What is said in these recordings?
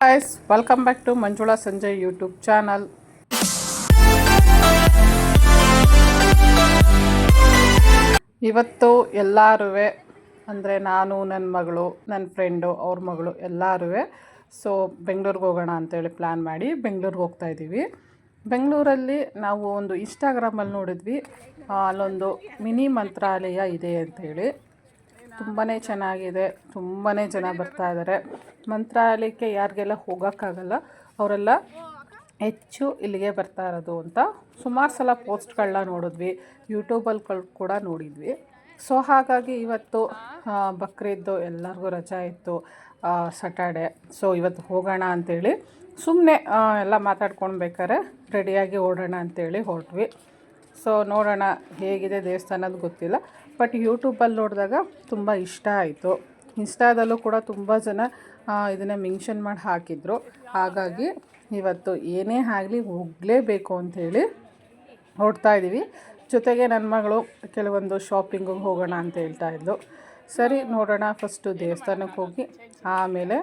guys, welcome back to Manjula Sanjay YouTube channel ಇವತ್ತು ಎಲ್ಲರೂ ಅಂದರೆ ನಾನು ನನ್ನ ಮಗಳು ನನ್ನ ಫ್ರೆಂಡು ಅವ್ರ ಮಗಳು ಎಲ್ಲರೂ ಸೊ ಬೆಂಗಳೂರಿಗೆ ಹೋಗೋಣ ಅಂತೇಳಿ ಪ್ಲ್ಯಾನ್ ಮಾಡಿ ಬೆಂಗಳೂರಿಗೆ ಹೋಗ್ತಾ ಇದ್ದೀವಿ. ಬೆಂಗಳೂರಲ್ಲಿ ನಾವು ಒಂದು ಇನ್ಸ್ಟಾಗ್ರಾಮಲ್ಲಿ ನೋಡಿದ್ವಿ. ಅಲ್ಲೊಂದು ಮಿನಿ ಮಂತ್ರಾಲಯ ಇದೆ ಅಂತೇಳಿ. ತುಂಬಾ ಚೆನ್ನಾಗಿದೆ. ತುಂಬಾ ಜನ ಬರ್ತಾ ಇದ್ದಾರೆ ಮಂತ್ರಾಲಯಕ್ಕೆ ಯಾರಿಗೆಲ್ಲ ಹೋಗೋಕ್ಕಾಗಲ್ಲ, ಅವರೆಲ್ಲ ಹೆಚ್ಚು ಇಲ್ಲಿಗೆ ಬರ್ತಾ ಇರೋದು ಅಂತ ಸುಮಾರು ಸಲ ಪೋಸ್ಟ್ಗಳನ್ನ ನೋಡಿದ್ವಿ ಯೂಟ್ಯೂಬಲ್ಲಿ ಕೂಡ ನೋಡಿದ್ವಿ. ಸೊ, ಹಾಗಾಗಿ ಇವತ್ತು ಬಕ್ರೀದ್ದು ಎಲ್ಲರಿಗೂ ರಜಾ ಇತ್ತು ಸಟರ್ಡೆ ಸೊ, ಇವತ್ತು ಹೋಗೋಣ ಅಂತೇಳಿ ಸುಮ್ಮನೆ ಎಲ್ಲ ಮಾತಾಡ್ಕೊಂಡು ಬೇಕಾದ್ರೆ ರೆಡಿಯಾಗಿ ಓಡೋಣ ಅಂತೇಳಿ ಹೊರಟ್ವಿ. ಸೊ, ನೋಡೋಣ ಹೇಗಿದೆ ದೇವಸ್ಥಾನದ ಗೊತ್ತಿಲ್ಲ. ಬಟ್ ಯೂಟ್ಯೂಬಲ್ಲಿ ನೋಡಿದಾಗ ತುಂಬ ಇಷ್ಟ ಆಯಿತು. ಇನ್ಸ್ಟಾದಲ್ಲೂ ಕೂಡ ತುಂಬ ಜನ ಇದನ್ನು ಮೆನ್ಷನ್ ಮಾಡಿ ಹಾಕಿದ್ರು. ಹಾಗಾಗಿ ಇವತ್ತು ಏನೇ ಆಗಲಿ ಹೋಗಲೇಬೇಕು ಅಂಥೇಳಿ ನೋಡ್ತಾ ಇದ್ದೀವಿ. ಜೊತೆಗೆ ನನ್ನ ಮಗಳು ಕೆಲವೊಂದು ಶಾಪಿಂಗಿಗೆ ಹೋಗೋಣ ಅಂತ ಹೇಳ್ತಾ ಇದ್ಲು. ಸರಿ, ನೋಡೋಣ ಫಸ್ಟು ದೇವಸ್ಥಾನಕ್ಕೆ ಹೋಗಿ, ಆಮೇಲೆ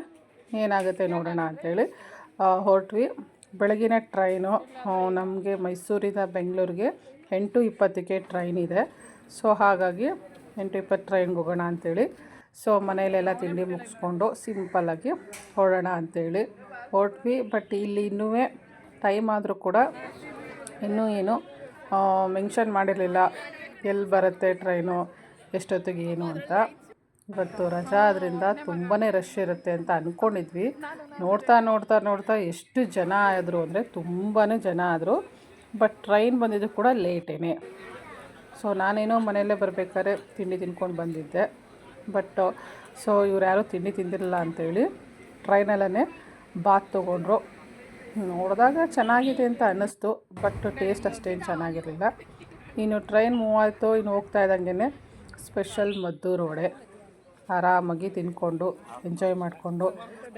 ಏನಾಗುತ್ತೆ ನೋಡೋಣ ಅಂಥೇಳಿ ಹೊರಟ್ವಿ. ಬೆಳಗಿನ ಟ್ರೈನು ನಮಗೆ ಮೈಸೂರಿಂದ ಬೆಂಗಳೂರಿಗೆ ಎಂಟು ಇಪ್ಪತ್ತಕ್ಕೆ ಟ್ರೈನ್ ಇದೆ. ಸೊ ಹಾಗಾಗಿ ಎಂಟು ಇಪ್ಪತ್ತು ಟ್ರೈನ್ಗೆ ಹೋಗೋಣ ಅಂಥೇಳಿ ಸೊ ಮನೆಯಲ್ಲೆಲ್ಲ ತಿಂಡಿ ಮುಗಿಸ್ಕೊಂಡು ಸಿಂಪಲ್ಲಾಗಿ ಹೊರಡೋಣ ಅಂಥೇಳಿ ಹೊರಟ್ವಿ, ಬಟ್ ಇಲ್ಲಿ ಇನ್ನೂ ಟೈಮ್ ಆದರೂ ಕೂಡ ಇನ್ನೂ ಏನು ಮೆನ್ಷನ್ ಮಾಡಿರಲಿಲ್ಲ ಎಲ್ಲಿ ಬರುತ್ತೆ ಟ್ರೈನು, ಎಷ್ಟೊತ್ತಿಗೆ ಏನು ಅಂತ. ಇವತ್ತು ರಜಾ ಆದ್ದರಿಂದ ತುಂಬಾ ರಶ್ ಇರುತ್ತೆ ಅಂತ ಅಂದ್ಕೊಂಡಿದ್ವಿ ನೋಡ್ತಾ ನೋಡ್ತಾ ನೋಡ್ತಾ ಎಷ್ಟು ಜನ ಆದರು ಅಂದರೆ ತುಂಬಾ ಜನ ಆದರು. ಬಟ್ ಟ್ರೈನ್ ಬಂದಿದ್ದು ಕೂಡ ಲೇಟೇನೆ. ಸೊ ನಾನೇನೋ ಮನೆಯಲ್ಲೇ ಬರಬೇಕಾದ್ರೆ ತಿಂಡಿ ತಿನ್ಕೊಂಡು ಬಂದಿದ್ದೆ. ಬಟ್ ಸೊ ಇವ್ರು ಯಾರೂ ತಿಂಡಿ ತಿಂದಿರಲಿಲ್ಲ ಅಂಥೇಳಿ ಟ್ರೈನಲ್ಲೇ ಬಾತ್ ತೊಗೊಂಡ್ರು. ನೋಡಿದಾಗ ಚೆನ್ನಾಗಿದೆ ಅಂತ ಅನ್ನಿಸ್ತು ಬಟ್ ಟೇಸ್ಟ್ ಅಷ್ಟೇನು ಚೆನ್ನಾಗಿರಲಿಲ್ಲ. ಇನ್ನು ಟ್ರೈನ್ ಮೂವ್ ಆಯಿತು, ಇನ್ನು ಹೋಗ್ತಾ ಇದ್ದಂಗೆ ಸ್ಪೆಷಲ್ ಮದ್ದೂರು ವಡೆ. ಆರಾಮಾಗಿ ತಿಂದ್ಕೊಂಡು ಎಂಜಾಯ್ ಮಾಡಿಕೊಂಡು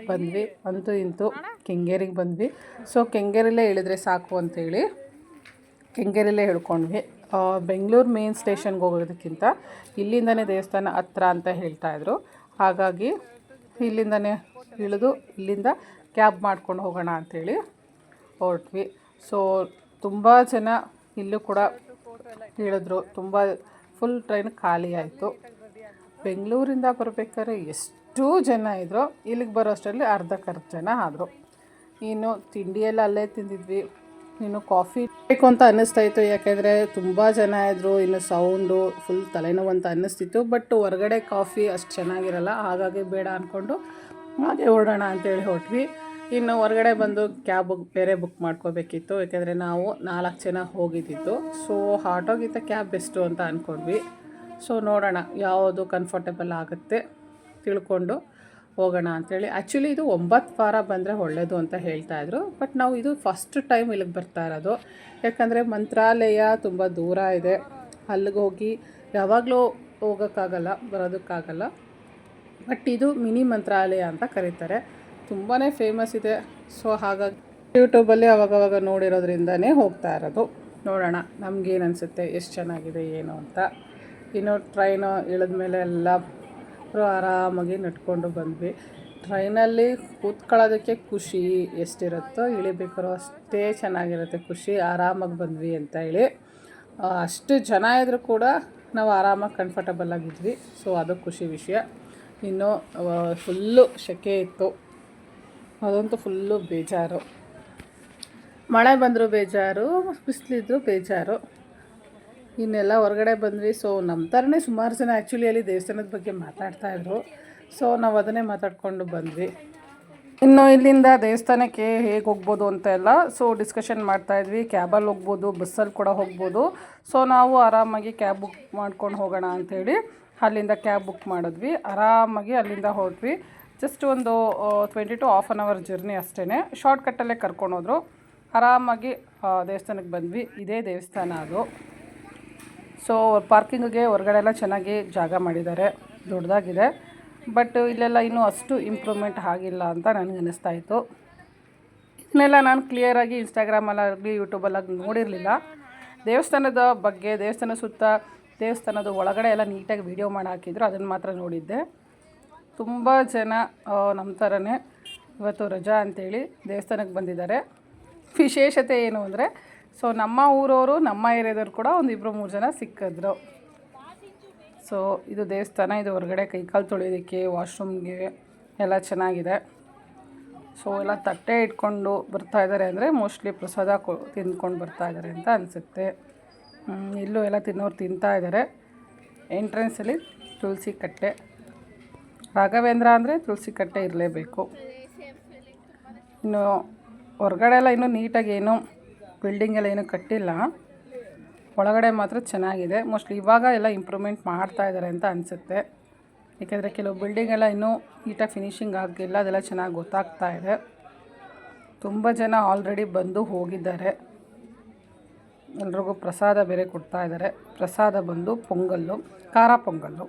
ಬಂದ್ವಿ. ಅಂತೂ ಇಂತು ಕೆಂಗೇರಿಗೆ ಬಂದ್ವಿ. ಸೊ ಕೆಂಗೇರಿಲೇ ಇಳಿದ್ರೆ ಸಾಕು ಅಂತೇಳಿ, ಕೆಂಗೇರಿಲೇ ಹಿಡ್ಕೊಂಡ್ವಿ ಬೆಂಗಳೂರು ಮೇನ್ ಸ್ಟೇಷನ್ಗೆ ಹೋಗೋದಕ್ಕಿಂತ ಇಲ್ಲಿಂದನೇ ದೇವಸ್ಥಾನ ಹತ್ರ ಅಂತ ಹೇಳ್ತಾಯಿದ್ರು ಹಾಗಾಗಿ ಇಲ್ಲಿಂದನೇ ಇಳಿದು ಇಲ್ಲಿಂದ ಕ್ಯಾಬ್ ಮಾಡ್ಕೊಂಡು ಹೋಗೋಣ ಅಂಥೇಳಿ ಹೊರಟ್ವಿ. ಸೊ ತುಂಬ ಜನ ಇಲ್ಲೂ ಕೂಡ ಇಳಿದ್ರು ತುಂಬ ಫುಲ್ ಟ್ರೈನ್ ಖಾಲಿ ಆಯಿತು. ಬೆಂಗಳೂರಿಂದ ಬರಬೇಕಾದ್ರೆ ಎಷ್ಟು ಜನ ಇದ್ದರು ಇಲ್ಲಿಗೆ ಬರೋ ಅಷ್ಟರಲ್ಲಿ ಅರ್ಧಕ್ಕರ್ಧ ಜನ ಆದರು. ಇನ್ನು ತಿಂಡಿಯೆಲ್ಲ ಅಲ್ಲೇ ತಿಂದಿದ್ವಿ. ಇನ್ನು ಕಾಫಿ ಬೇಕು ಅಂತ ಅನ್ನಿಸ್ತಾ ಇತ್ತು. ಯಾಕೆಂದರೆ ತುಂಬ ಜನ ಇದ್ದರು ಇನ್ನು ಸೌಂಡು ಫುಲ್ ತಲೆನೋವು ಅಂತ ಅನ್ನಿಸ್ತಿತ್ತು. ಬಟ್ ಹೊರಗಡೆ ಕಾಫಿ ಅಷ್ಟು ಚೆನ್ನಾಗಿರಲ್ಲ, ಹಾಗಾಗಿ ಬೇಡ ಅಂದ್ಕೊಂಡು ಹಾಗೆ ಹೊರಡೋಣ ಅಂತೇಳಿ ಹೊರಟ್ವಿ. ಇನ್ನು ಹೊರಗಡೆ ಬಂದು ಕ್ಯಾಬ್ ಬೇರೆ ಬುಕ್ ಮಾಡ್ಕೋಬೇಕಿತ್ತು. ಯಾಕೆಂದರೆ ನಾವು ನಾಲ್ಕು ಜನ ಹೋಗಿದ್ದಿತ್ತು ಸೊ ಆಟೋಗಿಂತ ಕ್ಯಾಬ್ ಬೆಸ್ಟು ಅಂತ ಅಂದ್ಕೊಂಡ್ವಿ ಸೊ ನೋಡೋಣ, ಯಾವುದು ಕಂಫರ್ಟೇಬಲ್ ಆಗುತ್ತೆ ತಿಳ್ಕೊಂಡು. ಹೋಗೋಣ ಅಂತೇಳಿ. ಆ್ಯಕ್ಚುಲಿ ಇದು ಒಂಬತ್ತು ವಾರ ಬಂದರೆ ಒಳ್ಳೆಯದು ಅಂತ ಹೇಳ್ತಾ ಇದ್ರು. ಬಟ್ ನಾವು ಇದು ಫಸ್ಟ್ ಟೈಮ್ ಇಲ್ಲಿಗೆ ಬರ್ತಾ ಇರೋದು. ಯಾಕಂದರೆ ಮಂತ್ರಾಲಯ ತುಂಬ ದೂರ ಇದೆ. ಅಲ್ಲಿಗೆ ಹೋಗಿ ಯಾವಾಗಲೂ ಹೋಗೋಕ್ಕಾಗಲ್ಲ, ಬರೋದಕ್ಕಾಗಲ್ಲ. ಬಟ್ ಇದು ಮಿನಿ ಮಂತ್ರಾಲಯ ಅಂತ ಕರೀತಾರೆ. ತುಂಬಾ ಫೇಮಸ್ ಇದೆ. ಸೊ ಹಾಗಾಗಿ ಯೂಟ್ಯೂಬಲ್ಲಿ ಅವಾಗವಾಗ ನೋಡಿರೋದ್ರಿಂದನೇ ಹೋಗ್ತಾ ಇರೋದು. ನೋಡೋಣ, ನಮಗೇನು ಅನಿಸುತ್ತೆ, ಎಷ್ಟು ಚೆನ್ನಾಗಿದೆ, ಏನು ಅಂತ. ಇನ್ನು ಟ್ರೈನು ಇಳಿದ ಮೇಲೆ ಎಲ್ಲ ಆರಾಮಾಗಿ ನಡ್ಕೊಂಡು ಬಂದ್ವಿ. ಟ್ರೈನಲ್ಲಿ ಕೂತ್ಕೊಳ್ಳೋದಕ್ಕೆ ಖುಷಿ ಎಷ್ಟಿರುತ್ತೋ ಇಳಿಬೇಕಾದ್ರೂ ಅಷ್ಟೇ ಚೆನ್ನಾಗಿರುತ್ತೆ ಖುಷಿ, ಆರಾಮಾಗಿ ಬಂದ್ವಿ ಅಂತ ಹೇಳಿ. ಅಷ್ಟು ಜನ ಇದ್ದರೂ ಕೂಡ ನಾವು ಆರಾಮಾಗಿ ಕಂಫರ್ಟಬಲ್ ಆಗಿದ್ವಿ. ಸೊ ಅದು ಖುಷಿ ವಿಷಯ. ಇನ್ನು ಫುಲ್ಲು ಸೆಕೆ ಇತ್ತು. ಅದಂತೂ ಫುಲ್ಲು ಬೇಜಾರು. ಮಳೆ ಬಂದರೂ ಬೇಜಾರು, ಬಿಸಿಲಿದ್ರು ಬೇಜಾರು. ಇನ್ನೆಲ್ಲ ಹೊರಗಡೆ ಬಂದ್ವಿ. ಸೊ ನಮ್ಮ ಥರನೇ ಸುಮಾರು ಜನ ಆ್ಯಕ್ಚುಲಿ ಅಲ್ಲಿ ದೇವಸ್ಥಾನದ ಬಗ್ಗೆ ಮಾತಾಡ್ತಾಯಿದ್ರು ಸೊ ನಾವು ಅದನ್ನೇ ಮಾತಾಡ್ಕೊಂಡು ಬಂದ್ವಿ. ಇನ್ನು ಇಲ್ಲಿಂದ ದೇವಸ್ಥಾನಕ್ಕೆ ಹೇಗೆ ಹೋಗ್ಬೋದು ಅಂತ ಎಲ್ಲ ಸೊ ಡಿಸ್ಕಷನ್ ಮಾಡ್ತಾಯಿದ್ವಿ ಕ್ಯಾಬಲ್ಲಿ ಹೋಗ್ಬೋದು ಬಸ್ಸಲ್ಲಿ ಕೂಡ ಹೋಗ್ಬೋದು. ಸೊ ನಾವು ಆರಾಮಾಗಿ ಕ್ಯಾಬ್ ಬುಕ್ ಮಾಡ್ಕೊಂಡು ಹೋಗೋಣ ಅಂಥೇಳಿ ಅಲ್ಲಿಂದ ಕ್ಯಾಬ್ ಬುಕ್ ಮಾಡಿದ್ವಿ. ಆರಾಮಾಗಿ ಅಲ್ಲಿಂದ ಹೊರಟ್ವಿ. ಜಸ್ಟ್ ಒಂದು twenty to half an hour journey ಅಷ್ಟೇ ಶಾರ್ಟ್ಕಟ್ಟಲ್ಲೇ ಕರ್ಕೊಂಡೋದ್ರು ಆರಾಮಾಗಿ ದೇವಸ್ಥಾನಕ್ಕೆ ಬಂದ್ವಿ. ಇದೇ ದೇವಸ್ಥಾನ ಅದು. ಸೊ ಪಾರ್ಕಿಂಗಿಗೆ ಹೊರಗಡೆ ಎಲ್ಲ ಚೆನ್ನಾಗಿ ಜಾಗ ಮಾಡಿದ್ದಾರೆ. ದೊಡ್ಡದಾಗಿದೆ ಬಟ್ ಇಲ್ಲೆಲ್ಲ ಇನ್ನೂ ಅಷ್ಟು ಇಂಪ್ರೂವ್ಮೆಂಟ್ ಆಗಿಲ್ಲ ಅಂತ ನನಗೆ ಅನ್ನಿಸ್ತಾ ಇತ್ತು. ಇದನ್ನೆಲ್ಲ ನಾನು ಕ್ಲಿಯರಾಗಿ ಇನ್ಸ್ಟಾಗ್ರಾಮಲ್ಲಾಗಲಿ ಯೂಟ್ಯೂಬಲ್ಲಾಗಿ ನೋಡಿರಲಿಲ್ಲ. ದೇವಸ್ಥಾನದ ಬಗ್ಗೆ, ದೇವಸ್ಥಾನ ಸುತ್ತ ದೇವಸ್ಥಾನದ ಒಳಗಡೆ ಎಲ್ಲ ನೀಟಾಗಿ ವೀಡಿಯೋ ಮಾಡಿ ಹಾಕಿದ್ರು ಅದನ್ನು ಮಾತ್ರ ನೋಡಿದ್ದೆ. ತುಂಬ ಜನ ನಮ್ಮ ಥರನೇ ಇವತ್ತು ರಜಾ ಅಂತೇಳಿ ದೇವಸ್ಥಾನಕ್ಕೆ ಬಂದಿದ್ದಾರೆ. ವಿಶೇಷತೆ ಏನು ಅಂದರೆ ಸೊ ನಮ್ಮ ಊರವರು, ನಮ್ಮ ಏರಿಯಾದವ್ರು ಕೂಡ ಒಂದು ಇಬ್ಬರು ಮೂರು ಜನ ಸಿಕ್ಕಿದ್ರು. ಸೊ ಇದು ದೇವಸ್ಥಾನ, ಇದು ಹೊರಗಡೆ ಕೈಕಾಲು ತೊಳೆಯೋದಕ್ಕೆ, ವಾಶ್ರೂಮ್ಗೆ ಎಲ್ಲ ಚೆನ್ನಾಗಿದೆ. ಸೊ ಎಲ್ಲ ತಟ್ಟೆ ಇಟ್ಕೊಂಡು ಬರ್ತಾ ಇದ್ದಾರೆ ಅಂದರೆ ಮೋಸ್ಟ್ಲಿ ಪ್ರಸಾದ ಕೊ, ತಿಂದ್ಕೊಂಡು ಬರ್ತಾ ಇದ್ದಾರೆ ಅಂತ ಅನಿಸುತ್ತೆ. ಇಲ್ಲೂ ಎಲ್ಲ ತಿನ್ನೋರು ತಿಂತಾ ಇದ್ದಾರೆ. ಎಂಟ್ರೆನ್ಸಲ್ಲಿ ತುಳಸಿ ಕಟ್ಟೆ. ರಾಘವೇಂದ್ರ ಅಂದರೆ ತುಳಸಿ ಕಟ್ಟೆ ಇರಲೇಬೇಕು. ಇನ್ನು ಹೊರಗಡೆ ಎಲ್ಲ ಇನ್ನೂ ನೀಟಾಗಿ ಏನು ಬಿಲ್ಡಿಂಗ್ ಎಲ್ಲ ಏನೂ ಕಟ್ಟಿಲ್ಲ. ಒಳಗಡೆ ಮಾತ್ರ ಚೆನ್ನಾಗಿದೆ. ಮೋಸ್ಟ್ಲಿ ಇವಾಗ ಎಲ್ಲ ಇಂಪ್ರೂವ್ಮೆಂಟ್ ಮಾಡ್ತಾ ಇದ್ದಾರೆ ಅಂತ ಅನಿಸುತ್ತೆ. ಏಕೆಂದರೆ ಕೆಲವು ಬಿಲ್ಡಿಂಗ್ ಎಲ್ಲ ಇನ್ನೂ ನೀಟಾಗಿ ಫಿನಿಶಿಂಗ್ ಆಗಿಲ್ಲ ಅದೆಲ್ಲ ಚೆನ್ನಾಗಿ ಗೊತ್ತಾಗ್ತಾ ಇದೆ. ತುಂಬ ಜನ ಆಲ್ರೆಡಿ ಬಂದು ಹೋಗಿದ್ದಾರೆ. ಎಲ್ರಿಗೂ ಪ್ರಸಾದ ಬೇರೆ ಕೊಡ್ತಾ ಇದ್ದಾರೆ. ಪ್ರಸಾದ ಬಂದು ಪೊಂಗಲ್ಲು, ಖಾರ ಪೊಂಗಲ್ಲು.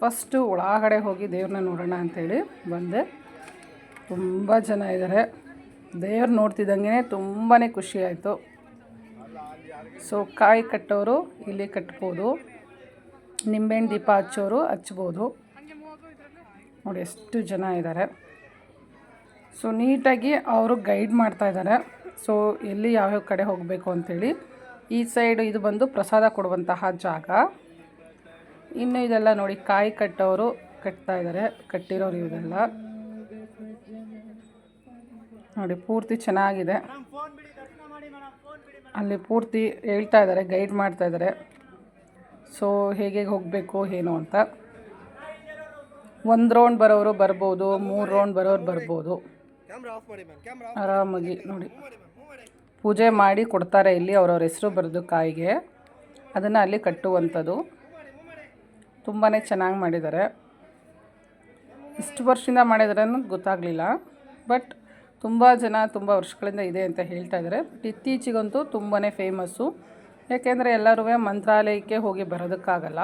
ಫಸ್ಟು ಒಳಗಡೆ ಹೋಗಿ ದೇವ್ರನ್ನ ನೋಡೋಣ ಅಂಥೇಳಿ ಬಂದೆ. ತುಂಬ ಜನ ಇದ್ದಾರೆ. ದೇವ್ರು ನೋಡ್ತಿದ್ದಂಗೆ ತುಂಬಾ ಖುಷಿ ಆಯಿತು. ಸೊ ಕಾಯಿ ಕಟ್ಟೋರು ಇಲ್ಲಿ ಕಟ್ಬೋದು. ನಿಂಬೆಹಣ್ಣು ದೀಪ ಹಚ್ಚೋರು ಹಚ್ಬೋದು. ನೋಡಿ, ಎಷ್ಟು ಜನ ಇದ್ದಾರೆ ಸೊ ನೀಟಾಗಿ ಅವರು ಗೈಡ್ ಮಾಡ್ತಾ ಇದ್ದಾರೆ ಸೊ ಎಲ್ಲಿ ಯಾವ್ಯಾವ ಕಡೆ ಹೋಗಬೇಕು ಅಂಥೇಳಿ ಈ ಸೈಡ್ ಇದು ಬಂದು ಪ್ರಸಾದ ಕೊಡುವಂತಹ ಜಾಗ. ಇನ್ನು ಇದೆಲ್ಲ ನೋಡಿ, ಕಾಯಿ ಕಟ್ಟೋರು ಕಟ್ತಾ ಇದ್ದಾರೆ ಕಟ್ಟಿರೋರು ಇದೆಲ್ಲ ನೋಡಿ ಪೂರ್ತಿ ಚೆನ್ನಾಗಿದೆ. ಅಲ್ಲಿ ಪೂರ್ತಿ ಹೇಳ್ತಾ ಇದ್ದಾರೆ ಗೈಡ್ ಮಾಡ್ತಾ ಇದ್ದಾರೆ. ಸೊ ಹೇಗೆ ಹೋಗಬೇಕು ಏನು ಅಂತ. ಒಂದು ರೌಂಡ್ ಬರೋರು ಬರ್ಬೋದು ಮೂರು ರೌಂಡ್ ಬರೋರು ಬರ್ಬೋದು. ಆರಾಮಾಗಿ ನೋಡಿ. ಪೂಜೆ ಮಾಡಿ ಕೊಡ್ತಾರೆ ಇಲ್ಲಿ ಅವ್ರವ್ರ ಹೆಸರು ಬರೆದು ಕಾಯಿಗೆ. ಅದನ್ನು ಅಲ್ಲಿ ಕಟ್ಟುವಂಥದ್ದು. ತುಂಬಾ ಚೆನ್ನಾಗಿ ಮಾಡಿದ್ದಾರೆ. ಇಷ್ಟು ವರ್ಷದಿಂದ ಮಾಡಿದ್ರೂ ಅನ್ನೋದು ಗೊತ್ತಾಗಲಿಲ್ಲ. ಬಟ್ ತುಂಬ ಜನ ತುಂಬ ವರ್ಷಗಳಿಂದ ಇದೆ ಅಂತ ಹೇಳ್ತಾ ಇದ್ದಾರೆ ಬಟ್ ಇತ್ತೀಚೆಗಂತೂ ತುಂಬಾ ಫೇಮಸ್ಸು ಯಾಕೆಂದರೆ ಎಲ್ಲರೂ ಮಂತ್ರಾಲಯಕ್ಕೆ ಹೋಗಿ ಬರೋದಕ್ಕಾಗಲ್ಲ.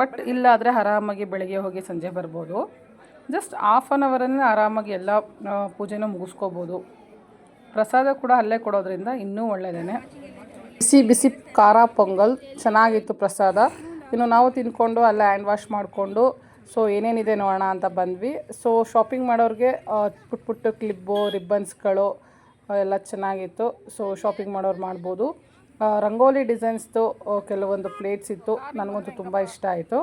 ಬಟ್ ಇಲ್ಲಾದರೆ ಆರಾಮಾಗಿ ಬೆಳಗ್ಗೆ ಹೋಗಿ ಸಂಜೆ ಬರ್ಬೋದು. ಜಸ್ಟ್ ಆಫ್ ಆನ್ ಅವರನ್ನೇ ಆರಾಮಾಗಿ ಎಲ್ಲ ಪೂಜೆನೂ ಮುಗಿಸ್ಕೋಬೋದು. ಪ್ರಸಾದ ಕೂಡ ಅಲ್ಲೇ ಕೊಡೋದ್ರಿಂದ ಇನ್ನೂ ಒಳ್ಳೆಯದೇ ಬಿಸಿ ಬಿಸಿ ಖಾರ, ಪೊಂಗಲ್ ಚೆನ್ನಾಗಿತ್ತು ಪ್ರಸಾದ. ಇನ್ನು ನಾವು ತಿಂದ್ಕೊಂಡು ಅಲ್ಲೇ ಹ್ಯಾಂಡ್ ವಾಶ್ ಮಾಡಿಕೊಂಡು ಸೊ ಏನೇನಿದೆ ನೋಡೋಣ ಅಂತ ಬಂದ್ವಿ. ಸೊ ಶಾಪಿಂಗ್ ಮಾಡೋರಿಗೆ ಪುಟ್ ಪುಟ್ಟ ಕ್ಲಿಪ್ಪು ರಿಬ್ಬನ್ಸ್ಗಳು ಎಲ್ಲ ಚೆನ್ನಾಗಿತ್ತು. ಸೊ ಶಾಪಿಂಗ್ ಮಾಡೋರು ಮಾಡ್ಬೋದು. ರಂಗೋಲಿ ಡಿಸೈನ್ಸ್ದು ಕೆಲವೊಂದು ಪ್ಲೇಟ್ಸ್ ಇತ್ತು. ನನಗಂತೂ ತುಂಬ ಇಷ್ಟ ಆಯಿತು.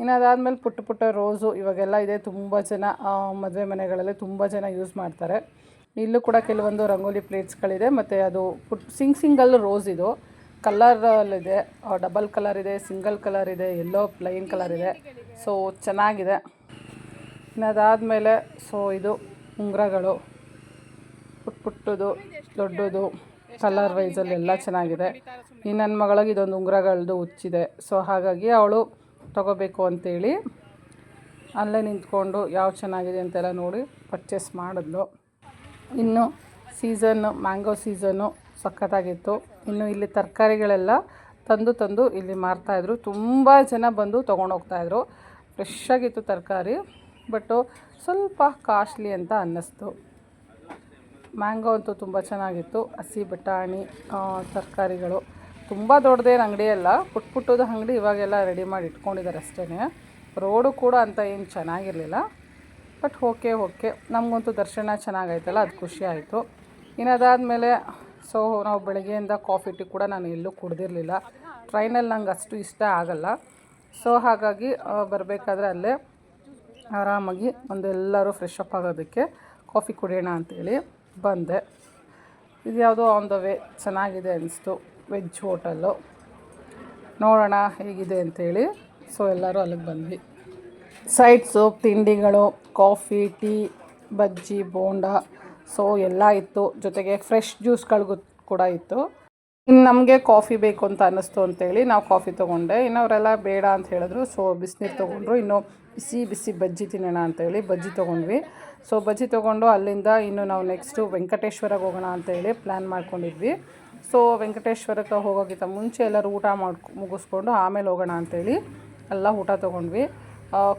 ಇನ್ನು ಅದಾದಮೇಲೆ ಪುಟ್ಟ ಪುಟ್ಟ ರೋಸು ಇವಾಗೆಲ್ಲ ಇದೆ. ತುಂಬ ಜನ ಮದುವೆ ಮನೆಗಳಲ್ಲಿ ತುಂಬ ಜನ ಯೂಸ್ ಮಾಡ್ತಾರೆ. ಇಲ್ಲೂ ಕೂಡ ಕೆಲವೊಂದು ರಂಗೋಲಿ ಪ್ಲೇಟ್ಸ್ಗಳಿದೆ ಮತ್ತು ಅದು ಪುಟ್, ಸಿಂಗ್ ಸಿಂಗಲ್ ರೋಸ್ ಇದು. ಕಲರಲ್ಲಿದೆ ಡಬಲ್ ಕಲರ್ ಇದೆ ಸಿಂಗಲ್ ಕಲರ್ ಇದೆ ಎಲ್ಲೋ ಪ್ಲೈನ್ ಕಲರ್ ಇದೆ ಸೊ ಚೆನ್ನಾಗಿದೆ. ಇನ್ನು ಅದಾದಮೇಲೆ ಸೊ ಇದು ಉಂಗುರಗಳು. ಪುಟ್ ಪುಟ್ಟದು, ದೊಡ್ಡದು ಕಲರ್ ವೈಸಲ್ಲಿ ಎಲ್ಲ ಚೆನ್ನಾಗಿದೆ. ಈ ನನ್ನ ಮಗಳಿಗೆ ಇದೊಂದು ಉಂಗುರಗಳದ್ದು ಹುಚ್ಚಿದೆ. ಸೊ ಹಾಗಾಗಿ ಅವಳು ತಗೋಬೇಕು ಅಂತೇಳಿ ಅಲ್ಲೇ ನಿಂತ್ಕೊಂಡು ಯಾವ ಚೆನ್ನಾಗಿದೆ ಅಂತೆಲ್ಲ ನೋಡಿ ಪರ್ಚೇಸ್ ಮಾಡಿದ್ಲು. ಇನ್ನು ಸೀಸನ್ನು ಮ್ಯಾಂಗೋ ಸೀಸನ್ನು ಸಖತ್ತಾಗಿತ್ತು. ಇನ್ನು ಇಲ್ಲಿ ತರಕಾರಿಗಳೆಲ್ಲ ತಂದು ತಂದು ಇಲ್ಲಿ ಮಾರ್ತಾಯಿದ್ರು ತುಂಬ ಜನ ಬಂದು ತೊಗೊಂಡು ಹೋಗ್ತಾಯಿದ್ರು ಫ್ರೆಶ್ ಆಗಿತ್ತು ತರಕಾರಿ ಬಟ್ಟು ಸ್ವಲ್ಪ ಕಾಸ್ಟ್ಲಿ ಅಂತ ಅನ್ನಿಸ್ತು. ಮ್ಯಾಂಗೋ ಅಂತೂ ತುಂಬ ಚೆನ್ನಾಗಿತ್ತು. ಹಸಿ ಬಟಾಣಿ ತರಕಾರಿಗಳು. ತುಂಬ ದೊಡ್ಡದೇನು ಅಂಗಡಿ ಅಲ್ಲ. ಪುಟ್ ಪುಟ್ಟದ ಅಂಗಡಿ ಇವಾಗೆಲ್ಲ ರೆಡಿ ಮಾಡಿ ಇಟ್ಕೊಂಡಿದ್ದಾರೆ ಅಷ್ಟೇ ರೋಡು ಕೂಡ ಅಂತ ಏನು ಚೆನ್ನಾಗಿರಲಿಲ್ಲ. ಬಟ್ ಓಕೆ ಓಕೆ ನಮಗಂತೂ ದರ್ಶನ ಚೆನ್ನಾಗೈತಲ್ಲ ಅದು ಖುಷಿ ಆಯಿತು. ಇನ್ನು ಸೊ ನಾವು ಬೆಳಗ್ಗೆಯಿಂದ ಕಾಫಿ ಟೀ ಕೂಡ ನಾನು ಎಲ್ಲೂ ಕುಡ್ದಿರಲಿಲ್ಲ. ಟ್ರೈನಲ್ಲಿ ನಂಗೆ ಅಷ್ಟು ಇಷ್ಟ ಆಗಲ್ಲ. ಸೊ ಹಾಗಾಗಿ ಬರಬೇಕಾದ್ರೆ ಅಲ್ಲೇ ಆರಾಮಾಗಿ ಒಂದೆಲ್ಲರೂ ಫ್ರೆಶ್ ಅಪ್ ಆಗೋದಕ್ಕೆ ಕಾಫಿ ಕುಡಿಯೋಣ ಅಂತೇಳಿ ಬಂದೆ. ಇದು ಯಾವುದೋ ಆನ್ ದ ವೇ ಚೆನ್ನಾಗಿದೆ ಅನಿಸ್ತು ವೆಜ್ ಹೋಟಲ್ಲು ನೋಡೋಣ ಹೇಗಿದೆ ಅಂತೇಳಿ. ಸೊ ಎಲ್ಲರೂ ಅಲ್ಲಿಗೆ ಬಂದ್ವಿ. ಸೈಡ್ಸು ತಿಂಡಿಗಳು coffee tea bajji, bonda so ಎಲ್ಲ ಇತ್ತು. ಜೊತೆಗೆ ಫ್ರೆಶ್ ಜ್ಯೂಸ್ಗಳಿಗೂ ಕೂಡ ಇತ್ತು. ಇನ್ನು ನಮಗೆ ಕಾಫಿ ಬೇಕು ಅಂತ ಅನ್ನಿಸ್ತು ಅಂತೇಳಿ ನಾವು ಕಾಫಿ ತೊಗೊಂಡೆ. ಇನ್ನವರೆಲ್ಲ ಬೇಡ ಅಂತ ಹೇಳಿದ್ರು. ಸೊ ಬಿಸಿನೀರು ತೊಗೊಂಡ್ರು. ಇನ್ನು ಬಿಸಿ ಬಿಸಿ ಬಜ್ಜಿ ತಿನ್ನೋಣ ಅಂತೇಳಿ ಬಜ್ಜಿ ತೊಗೊಂಡ್ವಿ. ಸೊ ಬಜ್ಜಿ ತೊಗೊಂಡು ಅಲ್ಲಿಂದ ಇನ್ನು ನಾವು ನೆಕ್ಸ್ಟು ವೆಂಕಟೇಶ್ವರಕ್ಕೆ ಹೋಗೋಣ ಅಂತೇಳಿ ಪ್ಲ್ಯಾನ್ ಮಾಡ್ಕೊಂಡಿದ್ವಿ. ಸೊ ವೆಂಕಟೇಶ್ವರಕ್ಕೆ ಹೋಗೋಕ್ಕಿಂತ ಮುಂಚೆ ಎಲ್ಲರೂ ಊಟ ಮಾಡ್ಕೊ ಮುಗಿಸ್ಕೊಂಡು ಆಮೇಲೆ ಹೋಗೋಣ ಅಂತೇಳಿ ಎಲ್ಲ ಊಟ ತೊಗೊಂಡ್ವಿ.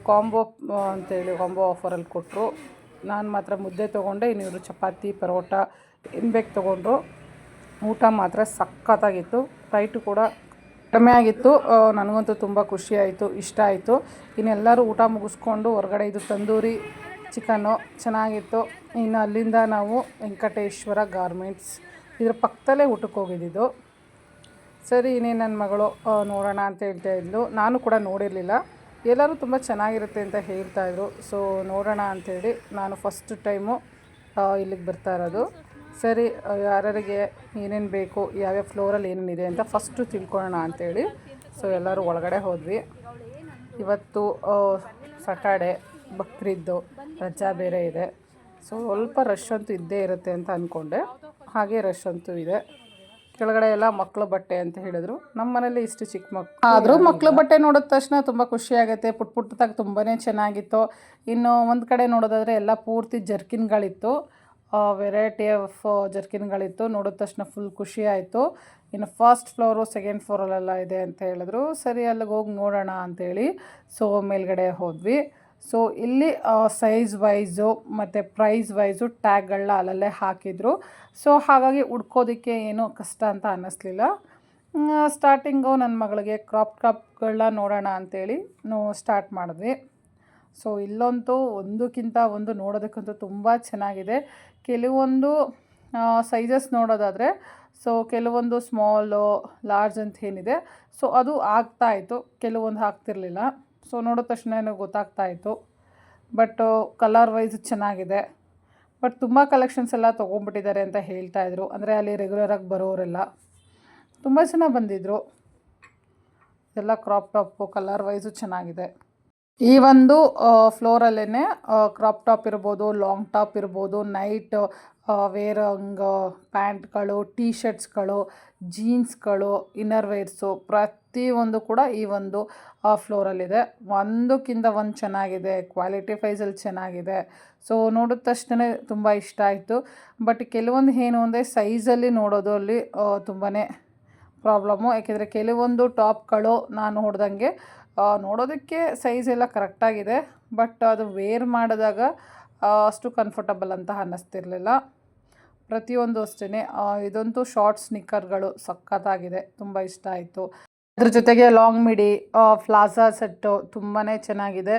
ಕಾಂಬೋ ಅಂತೇಳಿ ಕಾಂಬೋ ಆಫರಲ್ಲಿ ಕೊಟ್ಟರು ನಾನು ಮಾತ್ರ ಮುದ್ದೆ ತೊಗೊಂಡೆ, ಇನ್ನಿವರು ಚಪಾತಿ, ಪರೋಟ, ಏನು ಬೇಕು ತೊಗೊಂಡ್ರು. ಊಟ ಮಾತ್ರ ಸಖತ್ತಾಗಿತ್ತು. ರೈಟು ಕೂಡ ಕಡಿಮೆ ಆಗಿತ್ತು. ನನಗಂತೂ ತುಂಬ ಖುಷಿ ಆಯಿತು, ಇಷ್ಟ ಆಯಿತು. ಇನ್ನೆಲ್ಲರೂ ಊಟ ಮುಗಿಸ್ಕೊಂಡು ಹೊರಗಡೆ ಇದು ತಂದೂರಿ ಚಿಕನ್ನು ಚೆನ್ನಾಗಿತ್ತು. ಇನ್ನು ಅಲ್ಲಿಂದ ನಾವು ವೆಂಕಟೇಶ್ವರ ಗಾರ್ಮೆಂಟ್ಸ್ ಇದ್ರ ಪಕ್ಕದಲ್ಲೇ ಊಟಕ್ಕೆ ಹೋಗಿದ್ದಿದ್ದು. ಸರಿ, ಇನ್ನೇನು ನನ್ನ ಮಗಳು ನೋಡೋಣ ಅಂತ ಹೇಳ್ತಾ ಇದ್ಲು. ನಾನು ಕೂಡ ನೋಡಿರಲಿಲ್ಲ. ಎಲ್ಲರೂ ತುಂಬ ಚೆನ್ನಾಗಿರುತ್ತೆ ಅಂತ ಹೇಳ್ತಾಯಿದ್ರು ಸೊ ನೋಡೋಣ ಅಂಥೇಳಿ ನಾನು ಫಸ್ಟ್ ಟೈಮು ಇಲ್ಲಿಗೆ ಬರ್ತಾ ಇರೋದು. ಸರಿ ಯಾರ್ಯಾರಿಗೆ ಏನೇನು ಬೇಕು, ಯಾವ್ಯಾವ ಫ್ಲೋರಲ್ಲಿ ಏನೇನಿದೆ ಅಂತ ಫಸ್ಟು ತಿಳ್ಕೊಳ್ಳೋಣ ಅಂಥೇಳಿ ಸೊ ಎಲ್ಲರೂ ಒಳಗಡೆ ಹೋದ್ವಿ. ಇವತ್ತು ಸಟರ್ಡೆ ಬಕ್ರಿದ್ದು, ರಜಾ ಬೇರೆ ಇದೆ. ಸೊ ಸ್ವಲ್ಪ ರಶ್ ಅಂತೂ ಇದ್ದೇ ಇರುತ್ತೆ ಅಂತ ಅಂದ್ಕೊಂಡೆ ಹಾಗೆ ರಶ್ ಅಂತೂ ಇದೆ. ಕೆಳಗಡೆ ಎಲ್ಲ ಮಕ್ಕಳ ಬಟ್ಟೆ ಅಂತ ಹೇಳಿದ್ರು. ನಮ್ಮ ಮನೇಲಿ ಇಷ್ಟು ಚಿಕ್ಕ ಮಕ್ಕಳು ಆದರೂ ಮಕ್ಕಳ ಬಟ್ಟೆ ನೋಡಿದ ತಕ್ಷಣ ತುಂಬ ಖುಷಿ ಆಗುತ್ತೆ. ಪುಟ್ ಪುಟ್ಟದಾಗ ತುಂಬಾ ಚೆನ್ನಾಗಿತ್ತು. ಇನ್ನು ಒಂದು ಕಡೆ ನೋಡೋದಾದರೆ ಎಲ್ಲ ಪೂರ್ತಿ ಜರ್ಕಿನ್ಗಳಿತ್ತು. Variety of ಜರ್ಕಿನ್ಗಳಿತ್ತು. ನೋಡಿದ ತಕ್ಷಣ ಫುಲ್ ಖುಷಿ ಆಯಿತು. ಇನ್ನು ಫಸ್ಟ್ ಫ್ಲೋರು ಸೆಕೆಂಡ್ ಫ್ಲೋರಲ್ಲೆಲ್ಲ ಇದೆ ಅಂತ ಹೇಳಿದ್ರು. ಸರಿ ಅಲ್ಲಿಗೆ ಹೋಗಿ ನೋಡೋಣ ಅಂಥೇಳಿ ಸೊ ಮೇಲ್ಗಡೆ ಹೋದ್ವಿ. ಸೊ ಇಲ್ಲಿ ಸೈಜ್ ವೈಸು ಮತ್ತು ಪ್ರೈಸ್ ವೈಸು ಟ್ಯಾಗ್ಗಳನ್ನ ಅಲ್ಲಲ್ಲೇ ಹಾಕಿದರು. ಸೊ ಹಾಗಾಗಿ ಹುಡ್ಕೋದಕ್ಕೆ ಏನೂ ಕಷ್ಟ ಅಂತ ಅನ್ನಿಸ್ಲಿಲ್ಲ. ಸ್ಟಾರ್ಟಿಂಗು ನನ್ನ ಮಗಳಿಗೆ ಕ್ರಾಪ್ ಕ್ರಾಪ್ಗಳನ್ನ ನೋಡೋಣ ಅಂಥೇಳಿ ನೋ ಸ್ಟಾರ್ಟ್ ಮಾಡಿದ್ವಿ. ಸೊ ಇಲ್ಲಂತೂ ಒಂದಕ್ಕಿಂತ ಒಂದು ನೋಡೋದಕ್ಕಂತೂ ತುಂಬ ಚೆನ್ನಾಗಿದೆ. ಕೆಲವೊಂದು ಸೈಜಸ್ ನೋಡೋದಾದರೆ ಸೊ ಕೆಲವೊಂದು ಸ್ಮಾಲು ಲಾರ್ಜ್ ಅಂತ ಏನಿದೆ. ಸೊ ಅದು ಆಗ್ತಾಯಿತ್ತು ಕೆಲವೊಂದು ಆಗ್ತಿರ್ಲಿಲ್ಲ ಸೊ ನೋಡಿದ ತಕ್ಷಣ ಗೊತ್ತಾಗ್ತಾ ಇತ್ತು. ಬಟ್ ಕಲರ್ ವೈಸ್ ಚೆನ್ನಾಗಿದೆ. ಬಟ್ ತುಂಬ ಕಲೆಕ್ಷನ್ಸ್ ಎಲ್ಲ ತೊಗೊಂಡ್ಬಿಟ್ಟಿದ್ದಾರೆ ಅಂತ ಹೇಳ್ತಾ ಇದ್ರು. ಅಂದರೆ ಅಲ್ಲಿ ರೆಗ್ಯುಲರಾಗಿ ಬರೋರೆಲ್ಲ. ತುಂಬ ಜನ ಬಂದಿದ್ದರು ಎಲ್ಲ ಕ್ರಾಪ್ ಟಾಪು ಕಲರ್ ವೈಸು ಚೆನ್ನಾಗಿದೆ. ಈ ಒಂದು ಫ್ಲೋರಲ್ಲೇ ಕ್ರಾಪ್ ಟಾಪ್ ಇರ್ಬೋದು ಲಾಂಗ್ ಟಾಪ್ ಇರ್ಬೋದು ನೈಟ್ ವೇರಂಗ್ ಪ್ಯಾಂಟ್ಗಳು ಟೀ ಶರ್ಟ್ಸ್ಗಳು ಜೀನ್ಸ್ಗಳು ಇನ್ನರ್ ವೇರ್ಸು ಪ್ರತಿಯೊಂದು ಕೂಡ ಈ ಒಂದು ಫ್ಲೋರಲ್ಲಿದೆ ಒಂದಕ್ಕಿಂತ ಒಂದು ಚೆನ್ನಾಗಿದೆ ಕ್ವಾಲಿಟಿ ವೈಸಲ್ಲಿ ಚೆನ್ನಾಗಿದೆ. ಸೊ ನೋಡಿದ ತಕ್ಷಣ ತುಂಬ ಇಷ್ಟ ಆಯಿತು. ಬಟ್ ಕೆಲವೊಂದು ಏನು ಅಂದರೆ ಸೈಜಲ್ಲಿ ನೋಡೋದಲ್ಲಿ ತುಂಬಾ ಪ್ರಾಬ್ಲಮ್ಮು ಯಾಕೆಂದರೆ ಕೆಲವೊಂದು ಟಾಪ್ಗಳು ನಾನು ನೋಡ್ದಂಗೆ ನೋಡೋದಕ್ಕೆ ಸೈಜ್ ಎಲ್ಲ ಕರೆಕ್ಟಾಗಿದೆ ಬಟ್ ಅದು ವೇರ್ ಮಾಡಿದಾಗ ಅಷ್ಟು ಕಂಫರ್ಟಬಲ್ ಅಂತ ಅನ್ನಿಸ್ತಿರ್ಲಿಲ್ಲ. ಪ್ರತಿಯೊಂದು ಅಷ್ಟೇ ಇದಂತೂ ಶಾರ್ಟ್ ಸ್ನಿಕ್ಕರ್ಗಳು ಸಖತ್ತಾಗಿದೆ. ತುಂಬ ಇಷ್ಟ ಆಯಿತು. ಅದ್ರ ಜೊತೆಗೆ ಲಾಂಗ್ ಮಿಡಿ ಫ್ಲಾಜಾ ಸೆಟ್ಟು ತುಂಬಾ ಚೆನ್ನಾಗಿದೆ.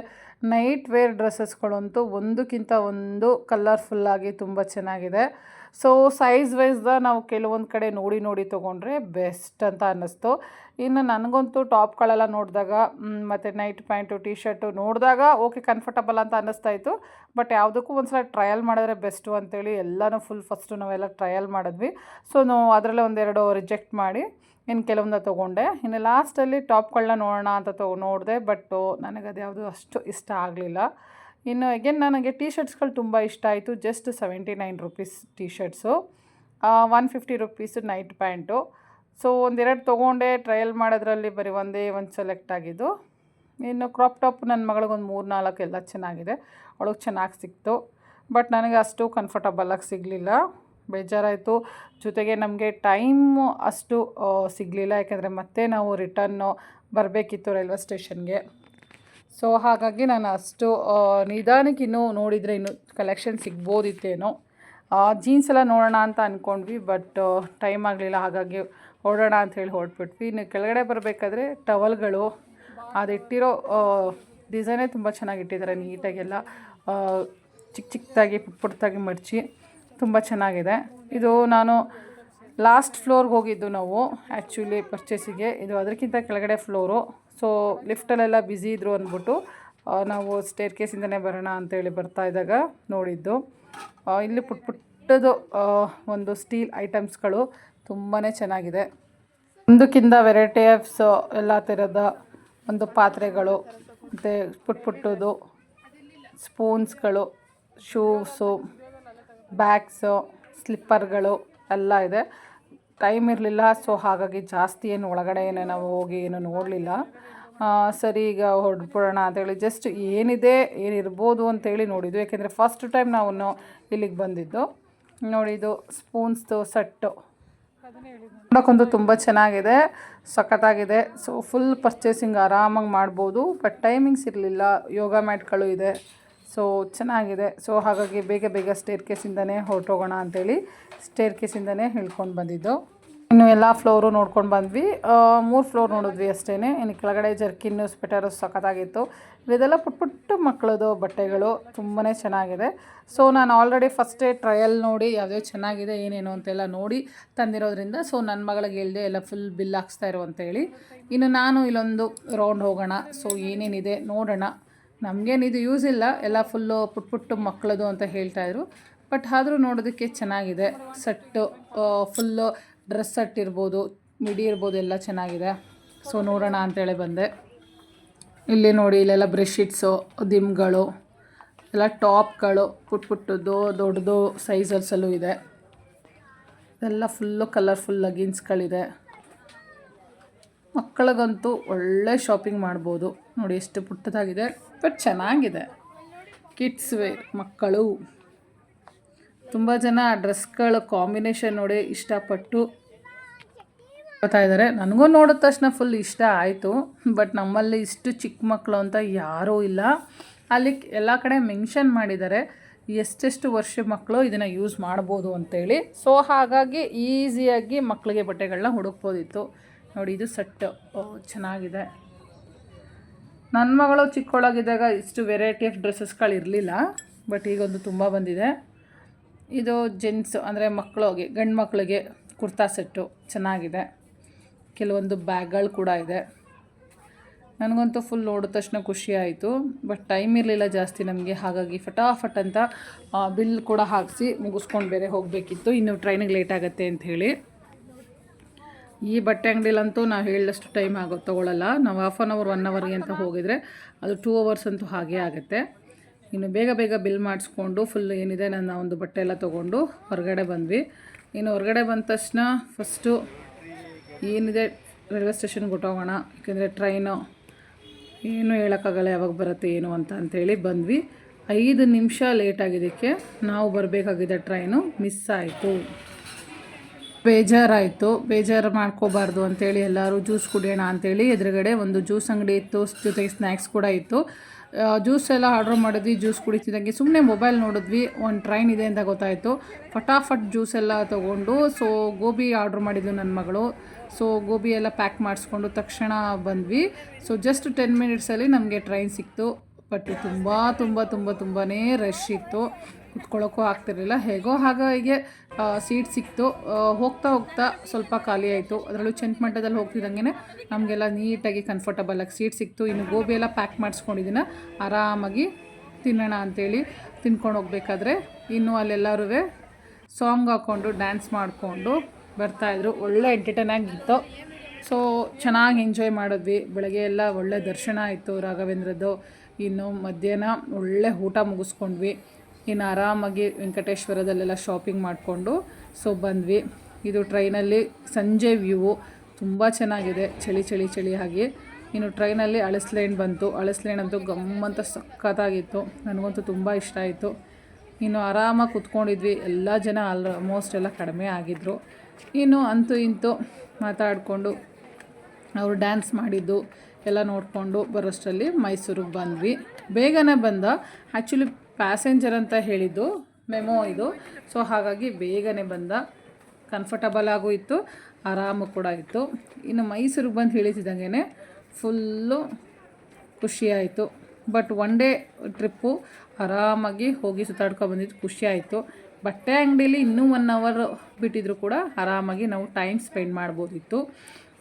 ನೈಟ್ ವೇರ್ ಡ್ರೆಸ್ಸಸ್ಗಳಂತೂ ಒಂದಕ್ಕಿಂತ ಒಂದು ಕಲರ್ಫುಲ್ಲಾಗಿ ತುಂಬ ಚೆನ್ನಾಗಿದೆ. ಸೊ ಸೈಜ್ ವೈಸ್ದ ನಾವು ಕೆಲವೊಂದು ಕಡೆ ನೋಡಿ ನೋಡಿ ತೊಗೊಂಡ್ರೆ ಬೆಸ್ಟ್ ಅಂತ ಅನ್ನಿಸ್ತು. ಇನ್ನು ನನಗಂತೂ ಟಾಪ್ಗಳೆಲ್ಲ ನೋಡಿದಾಗ ಮತ್ತು ನೈಟ್ ಪ್ಯಾಂಟು ಟಿ ಶರ್ಟು ನೋಡಿದಾಗ ಓಕೆ ಕಂಫರ್ಟಬಲ್ ಅಂತ ಅನ್ನಿಸ್ತಾ ಇತ್ತು. ಬಟ್ ಯಾವುದಕ್ಕೂ ಒಂದು ಸಲ ಟ್ರಯಲ್ ಮಾಡಿದ್ರೆ ಬೆಸ್ಟು ಅಂತೇಳಿ ಎಲ್ಲನೂ ಫುಲ್ ಫಸ್ಟು ನಾವೆಲ್ಲ ಟ್ರಯಲ್ ಮಾಡಿದ್ವಿ. ಸೊ ನಾವು ಅದರಲ್ಲೇ ಒಂದೆರಡು ರಿಜೆಕ್ಟ್ ಮಾಡಿ ಇನ್ನು ಕೆಲವೊಂದು ತೊಗೊಂಡೆ. ಇನ್ನು ಲಾಸ್ಟಲ್ಲಿ ಟಾಪ್ಗಳನ್ನ ನೋಡೋಣ ಅಂತ ತೊಗೊ ನೋಡಿದೆ ಬಟ್ಟು ನನಗೆ ಅದು ಯಾವುದು ಅಷ್ಟು ಇಷ್ಟ ಆಗಲಿಲ್ಲ. ಇನ್ನು ಎಗೇನ್ ನನಗೆ ಟೀ ಶರ್ಟ್ಸ್ಗಳು ತುಂಬ ಇಷ್ಟ ಆಯಿತು. Just seventy nine rupees T shirts one fifty rupees night pant so ಒಂದೆರಡು ತೊಗೊಂಡೆ. ಟ್ರಯಲ್ ಮಾಡೋದ್ರಲ್ಲಿ ಬರೀ ಒಂದೇ ಒಂದು ಸೆಲೆಕ್ಟ್ ಆಗಿದ್ದು. ಇನ್ನು ಕ್ರಾಪ್ ಟಾಪ್ ನನ್ನ ಮಗಳಿಗೊಂದು ಮೂರು ನಾಲ್ಕು ಎಲ್ಲ ಚೆನ್ನಾಗಿದೆ. ಅವಳಿಗೆ ಚೆನ್ನಾಗಿ ಸಿಕ್ತು. ಬಟ್ ನನಗೆ ಅಷ್ಟು ಕಂಫರ್ಟಬಲಾಗಿ ಸಿಗಲಿಲ್ಲ. ಬೇಜಾರಾಯಿತು. ಜೊತೆಗೆ ನಮಗೆ ಟೈಮು ಅಷ್ಟು ಸಿಗಲಿಲ್ಲ. ಯಾಕೆಂದರೆ ಮತ್ತೆ ನಾವು ರಿಟರ್ನು ಬರಬೇಕಿತ್ತು ರೈಲ್ವೆ ಸ್ಟೇಷನ್ಗೆ. ಸೊ, ಹಾಗಾಗಿ ನಾನು ಅಷ್ಟು ನಿಧಾನಕ್ಕೆ ಇನ್ನೂ ನೋಡಿದರೆ ಇನ್ನೂ ಕಲೆಕ್ಷನ್ ಸಿಗ್ಬೋದಿತ್ತೇನೋ. ಜೀನ್ಸ್ ಎಲ್ಲ ನೋಡೋಣ ಅಂತ ಅಂದ್ಕೊಂಡ್ವಿ ಬಟ್ ಟೈಮ್ ಆಗಲಿಲ್ಲ. ಹಾಗಾಗಿ ಹೊರಡೋಣ ಹೇಳಿ ಹೊರಟ್ಬಿಟ್ವಿ. ಇನ್ನು ಕೆಳಗಡೆ ಬರಬೇಕಾದ್ರೆ ಟವಲ್ಗಳು. ಅದಿಟ್ಟಿರೋ ಡಿಸೈನೇ ತುಂಬ ಚೆನ್ನಾಗಿಟ್ಟಿದ್ದಾರೆ ನೀಟಾಗೆಲ್ಲ. ಚಿಕ್ಕ ಚಿಕ್ಕದಾಗಿ ಪುಟ್ಟ ಪುಟ್ಟದಾಗಿ ಮಡಚಿ. ತುಂಬ ಚೆನ್ನಾಗಿದೆ. ಇದು ನಾನು ಲಾಸ್ಟ್ ಫ್ಲೋರ್ಗೆ ಹೋಗಿದ್ದು ನಾವು ಆ್ಯಕ್ಚುಲಿ ಪರ್ಚೇಸಿಗೆ ಇದು ಅದಕ್ಕಿಂತ ಕೆಳಗಡೆ ಫ್ಲೋರು ಸೊ ಲಿಫ್ಟಲ್ಲೆಲ್ಲ ಬ್ಯುಸಿ ಇದ್ದರು ಅಂದ್ಬಿಟ್ಟು ನಾವು ಸ್ಟೇರ್ ಕೇಸಿಂದನೇ ಬರೋಣ ಅಂತೇಳಿ ಬರ್ತಾ ಇದ್ದಾಗ ನೋಡಿದ್ದು. ಇಲ್ಲಿ ಪುಟ್ ಪುಟ್ಟದು ಒಂದು ಸ್ಟೀಲ್ ಐಟಮ್ಸ್ಗಳು ತುಂಬಾ ಚೆನ್ನಾಗಿದೆ. ಒಂದಕ್ಕಿಂತ ವೆರೈಟಿ ಆಫ್ಸ್ ಎಲ್ಲ ಥರದ ಒಂದು ಪಾತ್ರೆಗಳು, ಮತ್ತು ಪುಟ್ ಪುಟ್ಟದು ಸ್ಪೂನ್ಸ್ಗಳು ಶೂಸು ಬ್ಯಾಗ್ಸು, ಸ್ಲಿಪ್ಪರ್ಗಳು ಎಲ್ಲ ಇದೆ. ಟೈಮ್ ಇರಲಿಲ್ಲ, ಸೊ ಹಾಗಾಗಿ ಜಾಸ್ತಿ ಏನು ಒಳಗಡೆ ಏನು ನಾವು ಹೋಗಿ ಏನು ನೋಡಲಿಲ್ಲ. ಸರಿ ಈಗ ಹೊಡ್ಬಿಡೋಣ ಅಂತೇಳಿ ಜಸ್ಟ್ ಏನಿದೆ, ಏನಿರ್ಬೋದು ಅಂತೇಳಿ ನೋಡಿದ್ದು. ಯಾಕೆಂದರೆ ಫಸ್ಟ್ ಟೈಮ್ ನಾವು ಇಲ್ಲಿಗೆ ಬಂದಿದ್ದು. ನೋಡಿದ್ದು ಸ್ಪೂನ್ಸ್ದು ಸೆಟ್ಟು. ನೋಡೋಕ್ಕಂತೂ ತುಂಬ ಚೆನ್ನಾಗಿದೆ, ಸಖತ್ತಾಗಿದೆ. ಸೊ ಫುಲ್ ಪರ್ಚೇಸಿಂಗ್ ಆರಾಮಾಗಿ ಮಾಡ್ಬೋದು ಬಟ್ ಟೈಮಿಂಗ್ಸ್ ಇರಲಿಲ್ಲ, ಯೋಗ ಮ್ಯಾಟ್ಗಳು ಇದೆ. ಸೊ ಚೆನ್ನಾಗಿದೆ. ಸೊ ಹಾಗಾಗಿ ಬೇಗ ಬೇಗ ಸ್ಟೇರ್ ಕೇಸಿಂದನೇ ಹೊರಟೋಗೋಣ ಅಂತೇಳಿ ಸ್ಟೇರ್ ಕೇಸಿಂದನೇ ಹೇಳ್ಕೊಂಡು ಬಂದಿದ್ದು. ಇನ್ನು ಎಲ್ಲ ಫ್ಲೋರು ನೋಡ್ಕೊಂಡು ಬಂದ್ವಿ. ಮೂರು ಫ್ಲೋರ್ ನೋಡಿದ್ವಿ ಅಷ್ಟೇ ಇನ್ನು ಕೆಳಗಡೆ ಜರ್ಕಿನ್ನು ಸ್ವೆಟರು ಸಖತ್ತಾಗಿತ್ತು. ಇದೆಲ್ಲ ಪುಟ್ ಪುಟ್ಟ ಮಕ್ಕಳದು ಬಟ್ಟೆಗಳು ತುಂಬಾ ಚೆನ್ನಾಗಿದೆ. ಸೊ ನಾನು ಆಲ್ರೆಡಿ ಫಸ್ಟೇ ಟ್ರಯಲ್ ನೋಡಿ ಯಾವುದೇ ಚೆನ್ನಾಗಿದೆ, ಏನೇನು ಅಂತೆಲ್ಲ ನೋಡಿ ತಂದಿರೋದ್ರಿಂದ ಸೊ ನನ್ನ ಮಗಳಿಗೆ ಹೇಳಿದೆ, ಎಲ್ಲ ಫುಲ್ ಬಿಲ್ ಹಾಕ್ಸ್ತಾ ಇರು ಅಂತೇಳಿ. ಇನ್ನು ನಾನು ಇಲ್ಲೊಂದು ರೌಂಡ್ ಹೋಗೋಣ. ಸೊ ಏನೇನಿದೆ ನೋಡೋಣ. ನಮಗೇನಿದು ಯೂಸ್ ಇಲ್ಲ. ಎಲ್ಲ ಫುಲ್ಲು ಪುಟ್ ಪುಟ್ಟು ಮಕ್ಕಳದು ಅಂತ ಹೇಳ್ತಾಯಿದ್ರು ಬಟ್ ಆದರೂ ನೋಡೋದಕ್ಕೆ ಚೆನ್ನಾಗಿದೆ. ಸೆಟ್ಟು ಫುಲ್ಲು ಡ್ರೆಸ್ ಸೆಟ್ ಇರ್ಬೋದು ಮಿಡಿ ಇರ್ಬೋದು ಎಲ್ಲ ಚೆನ್ನಾಗಿದೆ. ಸೊ ನೋಡೋಣ ಅಂತೇಳಿ ಬಂದೆ. ಇಲ್ಲಿ ನೋಡಿ ಇಲ್ಲೆಲ್ಲ ಬ್ರೆಡ್ಶೀಟ್ಸು ದಿಮ್ಗಳು, ಎಲ್ಲ ಟಾಪ್ಗಳು ಪುಟ್ ಪುಟ್ಟದ್ದು, ದೊಡ್ಡದು ಸೈಜಲ್ಸಲ್ಲೂ ಇದೆ. ಎಲ್ಲ ಫುಲ್ಲು ಕಲರ್ಫುಲ್ ಲಗಿನ್ಸ್ಗಳಿದೆ ಮಕ್ಕಳಿಗಂತೂ ಒಳ್ಳೆ ಶಾಪಿಂಗ್ ಮಾಡ್ಬೋದು. ನೋಡಿ ಎಷ್ಟು ಪುಟ್ಟದಾಗಿದೆ, ಬಟ್ ಚೆನ್ನಾಗಿದೆ. ಕಿಡ್ಸ್ ವೇರ್ ಮಕ್ಕಳು. ತುಂಬ ಜನ ಆ ಡ್ರೆಸ್ಗಳ ಕಾಂಬಿನೇಷನ್ ನೋಡಿ ಇಷ್ಟಪಟ್ಟು ಬರ್ತಾ ಇದ್ದಾರೆ. ನನಗೂ ನೋಡಿದ ತಕ್ಷಣ ಫುಲ್ ಇಷ್ಟ ಆಯಿತು, ಬಟ್ ನಮ್ಮಲ್ಲಿ ಇಷ್ಟು ಚಿಕ್ಕ ಮಕ್ಕಳು ಅಂತ ಯಾರೂ ಇಲ್ಲ. ಅಲ್ಲಿ ಎಲ್ಲ ಕಡೆ ಮೆನ್ಷನ್ ಮಾಡಿದ್ದಾರೆ, ಎಷ್ಟೆಷ್ಟು ವರ್ಷ ಮಕ್ಕಳು ಇದನ್ನು ಯೂಸ್ ಮಾಡ್ಬೋದು ಅಂತೇಳಿ. ಸೊ ಹಾಗಾಗಿ ಈಸಿಯಾಗಿ ಮಕ್ಕಳಿಗೆ ಬಟ್ಟೆಗಳನ್ನ ಹುಡುಕ್ಬೋದಿತ್ತು. ನೋಡಿ, ಇದು ಸೆಟ್. ಚೆನ್ನಾಗಿದೆ. ನನ್ನ ಮಗಳು ಚಿಕ್ಕವಳಾಗಿದ್ದಾಗ ಇಷ್ಟು ವೆರೈಟಿ ಆಫ್ ಡ್ರೆಸ್ಸಸ್ಗಳು ಇರಲಿಲ್ಲ ಬಟ್ ಈಗೊಂದು ತುಂಬ ಬಂದಿದೆ. ಇದು ಜೆಂಟ್ಸ್ ಅಂದರೆ ಮಕ್ಕಳಿಗೆ ಗಂಡು ಮಕ್ಕಳಿಗೆ ಕುರ್ತಾ ಸೆಟ್ಟು ಚೆನ್ನಾಗಿದೆ. ಕೆಲವೊಂದು ಬ್ಯಾಗ್ಗಳು ಕೂಡ ಇದೆ. ನನಗಂತೂ ಫುಲ್ ನೋಡಿದ ತಕ್ಷಣ ಖುಷಿ ಆಯಿತು ಬಟ್ ಟೈಮ್ ಇರಲಿಲ್ಲ ಜಾಸ್ತಿ ನಮಗೆ. ಹಾಗಾಗಿ ಫಟಾಫಟ್ ಅಂತ ಬಿಲ್ ಕೂಡ ಹಾಕಿಸಿ ಮುಗಿಸ್ಕೊಂಡು ಬೇರೆ ಹೋಗಬೇಕಿತ್ತು. ಇನ್ನು ಟ್ರೈನಿಗೆ ಲೇಟ್ ಆಗುತ್ತೆ ಅಂತ ಹೇಳಿ. ಈ ಬಟ್ಟೆ ಅಂಗಡಿಲಂತೂ ನಾವು ಹೇಳಿದಷ್ಟು ಟೈಮ್ ಆಗೋ ತೊಗೊಳ್ಳಲ್ಲ ನಾವು ಹಾಫ್ ಆನ್ ಅವರ್ ಒನ್ ಅವರ್ಗೆ ಅಂತ ಹೋಗಿದರೆ ಅದು ಟೂ ಅವರ್ಸ್ ಅಂತೂ ಹಾಗೇ ಆಗುತ್ತೆ. ಇನ್ನು ಬೇಗ ಬೇಗ ಬಿಲ್ ಮಾಡಿಸ್ಕೊಂಡು ಫುಲ್ ಏನಿದೆ ನನ್ನ ಒಂದು ಬಟ್ಟೆ ಎಲ್ಲ ತೊಗೊಂಡು ಹೊರಗಡೆ ಬಂದ್ವಿ. ಇನ್ನು ಹೊರಗಡೆ ಬಂದ ತಕ್ಷಣ ಫಸ್ಟು ಏನಿದೆ ರೈಲ್ವೆ ಸ್ಟೇಷನ್ಗೆ ಹೊಟ್ಟೋಗೋಣ ಯಾಕೆಂದರೆ ಟ್ರೈನು ಏನು ಹೇಳೋಕ್ಕಾಗಲ್ಲ ಯಾವಾಗ ಬರುತ್ತೆ, ಏನು ಅಂತ ಅಂಥೇಳಿ ಬಂದ್ವಿ. ಐದು ನಿಮಿಷ ಲೇಟ್ ಆಗಿದ್ದಕ್ಕೆ ನಾವು ಬರಬೇಕಾಗಿದ್ದ ಟ್ರೈನು ಮಿಸ್ ಆಯಿತು. ಬೇಜಾರಾಯಿತು. ಬೇಜಾರು ಮಾಡ್ಕೋಬಾರ್ದು ಅಂತೇಳಿ ಎಲ್ಲರೂ ಜ್ಯೂಸ್ ಕುಡಿಯೋಣ ಅಂತೇಳಿ ಎದುರುಗಡೆ ಒಂದು ಜ್ಯೂಸ್ ಅಂಗಡಿ ಇತ್ತು, ಜೊತೆಗೆ ಸ್ನ್ಯಾಕ್ಸ್ ಕೂಡ ಇತ್ತು. ಜ್ಯೂಸ್ ಎಲ್ಲ ಆರ್ಡ್ರ್ ಮಾಡಿದ್ವಿ, ಜ್ಯೂಸ್ ಕುಡಿತಿದ್ದಂಗೆ. ಸುಮ್ಮನೆ ಮೊಬೈಲ್ ನೋಡಿದ್ವಿ, ಒಂದು ಟ್ರೈನ್ ಇದೆ ಅಂತ ಗೊತ್ತಾಯಿತು. ಫಟಾಫಟ್ ಜ್ಯೂಸ್ ಎಲ್ಲ ತೊಗೊಂಡು, ಸೊ ಗೋಬಿ ಆರ್ಡ್ರ್ ಮಾಡಿದ್ವಿ ನನ್ನ ಮಗಳು. ಸೊ ಗೋಬಿ ಎಲ್ಲ ಪ್ಯಾಕ್ ಮಾಡಿಸ್ಕೊಂಡು ತಕ್ಷಣ ಬಂದ್ವಿ. ಸೊ ಜಸ್ಟ್ ಟೆನ್ ಮಿನಿಟ್ಸಲ್ಲಿ ನಮಗೆ ಟ್ರೈನ್ ಸಿಕ್ತು. ಬಟ್ ತುಂಬ ತುಂಬ ತುಂಬ ತುಂಬಾ ರಶ್ ಇತ್ತು. ಕುತ್ಕೊಳ್ಳೋಕ್ಕೂ ಆಗ್ತಿರಲಿಲ್ಲ. ಹೇಗೋ ಹಾಗೆ ಸೀಟ್ ಸಿಕ್ತು. ಹೋಗ್ತಾ ಹೋಗ್ತಾ ಸ್ವಲ್ಪ ಖಾಲಿ ಆಯಿತು. ಅದರಲ್ಲೂ ಚೆಂಟ್ಮಂಟದಲ್ಲಿ ಹೋಗ್ತಿದ್ದಂಗೆ ನಮಗೆಲ್ಲ ನೀಟಾಗಿ ಕಂಫರ್ಟಬಲಾಗಿ ಸೀಟ್ ಸಿಕ್ತು. ಇನ್ನು ಗೋಬಿ ಎಲ್ಲ ಪ್ಯಾಕ್ ಮಾಡಿಸ್ಕೊಂಡಿದ್ದೀನ ಆರಾಮಾಗಿ ತಿನ್ನೋಣ ಅಂಥೇಳಿ ತಿನ್ಕೊಂಡು ಹೋಗ್ಬೇಕಾದ್ರೆ ಇನ್ನು ಅಲ್ಲೆಲ್ಲರೂ ಸಾಂಗ್ ಹಾಕ್ಕೊಂಡು ಡ್ಯಾನ್ಸ್ ಮಾಡಿಕೊಂಡು ಬರ್ತಾಯಿದ್ರು ಒಳ್ಳೆ ಎಂಟರ್ಟೈನ್ ಆಗಿತ್ತು. ಸೊ ಚೆನ್ನಾಗಿ ಎಂಜಾಯ್ ಮಾಡಿದ್ವಿ. ಬೆಳಗ್ಗೆ ಎಲ್ಲ ಒಳ್ಳೆ ದರ್ಶನ ಆಯಿತು ರಾಘವೇಂದ್ರದ್ದು. ಇನ್ನು ಮಧ್ಯಾಹ್ನ ಒಳ್ಳೆ ಊಟ ಮುಗಿಸ್ಕೊಂಡ್ವಿ. ಇನ್ನು ಆರಾಮಾಗಿ ವೆಂಕಟೇಶ್ವರದಲ್ಲೆಲ್ಲ ಶಾಪಿಂಗ್ ಮಾಡಿಕೊಂಡು ಸೊ ಬಂದ್ವಿ. ಇದು ಟ್ರೈನಲ್ಲಿ ಸಂಜೆ ವ್ಯೂ ತುಂಬ ಚೆನ್ನಾಗಿದೆ, ಚಳಿ ಚಳಿ ಚಳಿ ಹಾಗೆ. ಇನ್ನು ಟ್ರೈನಲ್ಲಿ ಅಳಸ್ಲೇಣ್ ಬಂತು. ಅಳಸ್ಲೇಣ್ ಅಂತೂ ಗಮ್ಮಂತ ಸಖತ್ತಾಗಿತ್ತು. ನನಗಂತೂ ತುಂಬ ಇಷ್ಟ ಆಯಿತು. ಇನ್ನು ಆರಾಮಾಗಿ ಕುತ್ಕೊಂಡಿದ್ವಿ. ಎಲ್ಲ ಜನ ಆಲ್ಮೋಸ್ಟ್ ಎಲ್ಲ ಕಡಿಮೆ ಆಗಿದ್ದರು ಇನ್ನು ಅಂತೂ ಇಂತು ಮಾತಾಡಿಕೊಂಡು, ಅವರು ಡ್ಯಾನ್ಸ್ ಮಾಡಿದ್ದು, ಎಲ್ಲ ನೋಡಿಕೊಂಡು ಬರೋಷ್ಟರಲ್ಲಿ ಮೈಸೂರಿಗೆ ಬಂದ್ವಿ. ಬೇಗನೆ ಬಂದ. ಆ್ಯಕ್ಚುಲಿ ಪ್ಯಾಸೆಂಜರ್ ಅಂತ ಹೇಳಿದ್ದು, ಮೆಮೋ ಇದು. ಸೊ ಹಾಗಾಗಿ ಬೇಗನೆ ಬಂದ ಕಂಫರ್ಟಬಲ್ ಆಗೂ ಇತ್ತು, ಆರಾಮು ಕೂಡ ಇತ್ತು. ಇನ್ನು ಮೈಸೂರಿಗೆ ಬಂದು ಹೇಳಿತಿದ್ದಂಗೆ ಫುಲ್ಲು ಖುಷಿಯಾಯಿತು ಬಟ್ ಒನ್ ಡೇ ಟ್ರಿಪ್ಪು ಆರಾಮಾಗಿ ಹೋಗಿ ಸುತ್ತಾಡ್ಕೊ ಬಂದಿದ್ದು ಖುಷಿ ಆಯಿತು. ಬಟ್ಟೆ ಅಂಗಡೀಲಿ ಇನ್ನೂ ಒನ್ ಅವರ್ ಬಿಟ್ಟಿದ್ರು ಕೂಡ ಆರಾಮಾಗಿ ನಾವು ಟೈಮ್ ಸ್ಪೆಂಡ್ ಮಾಡ್ಬೋದಿತ್ತು.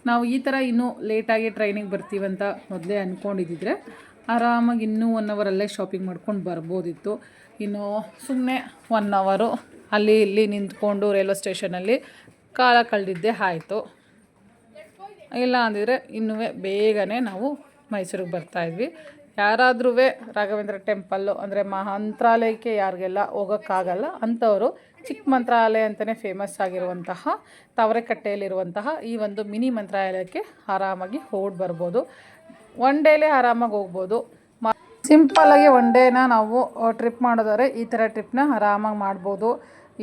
ನಾವು ಈ ಥರ ಇನ್ನೂ ಲೇಟಾಗಿ ಟ್ರೈನಿಗೆ ಬರ್ತೀವಂತ ಮೊದಲೇ ಅಂದ್ಕೊಂಡಿದ್ದಿದ್ರೆ ಆರಾಮಾಗಿ ಇನ್ನೂ ಒನ್ ಅವರಲ್ಲೇ ಶಾಪಿಂಗ್ ಮಾಡ್ಕೊಂಡು ಬರ್ಬೋದಿತ್ತು. ಇನ್ನು ಸುಮ್ಮನೆ ಒನ್ ಅವರು ಅಲ್ಲಿ ಇಲ್ಲಿ ನಿಂತ್ಕೊಂಡು ರೈಲ್ವೆ ಸ್ಟೇಷನಲ್ಲಿ ಕಾಲ ಕಳೆದಿದ್ದೇ ಆಯಿತು. ಇಲ್ಲ ಅಂದಿದ್ರೆ ಇನ್ನೂ ಬೇಗನೆ ನಾವು ಮೈಸೂರಿಗೆ ಬರ್ತಾಯಿದ್ವಿ ಯಾರಾದ್ರೂ ರಾಘವೇಂದ್ರ ಟೆಂಪಲ್ಲು ಅಂದರೆ ಮಂತ್ರಾಲಯಕ್ಕೆ ಯಾರಿಗೆಲ್ಲ ಹೋಗೋಕ್ಕಾಗಲ್ಲ, ಅಂಥವರು ಚಿಕ್ಕ ಮಂತ್ರಾಲಯ ಅಂತಲೇ ಫೇಮಸ್ ಆಗಿರುವಂತಹ ತವರೆಕಟ್ಟೆಯಲ್ಲಿರುವಂತಹ ಈ ಒಂದು ಮಿನಿ ಮಂತ್ರಾಲಯಕ್ಕೆ ಆರಾಮಾಗಿ ಹೋಗಿ ಬರ್ಬೋದು ಒನ್ ಡೇಲೆ ಆರಾಮಾಗಿ ಹೋಗ್ಬೋದು. ಮ ಸಿಂಪಲ್ಲಾಗಿ ಒನ್ ಡೇನ ನಾವು ಟ್ರಿಪ್ ಮಾಡೋದಾದ್ರೆ ಈ ಥರ ಟ್ರಿಪ್ನ ಆರಾಮಾಗಿ ಮಾಡ್ಬೋದು.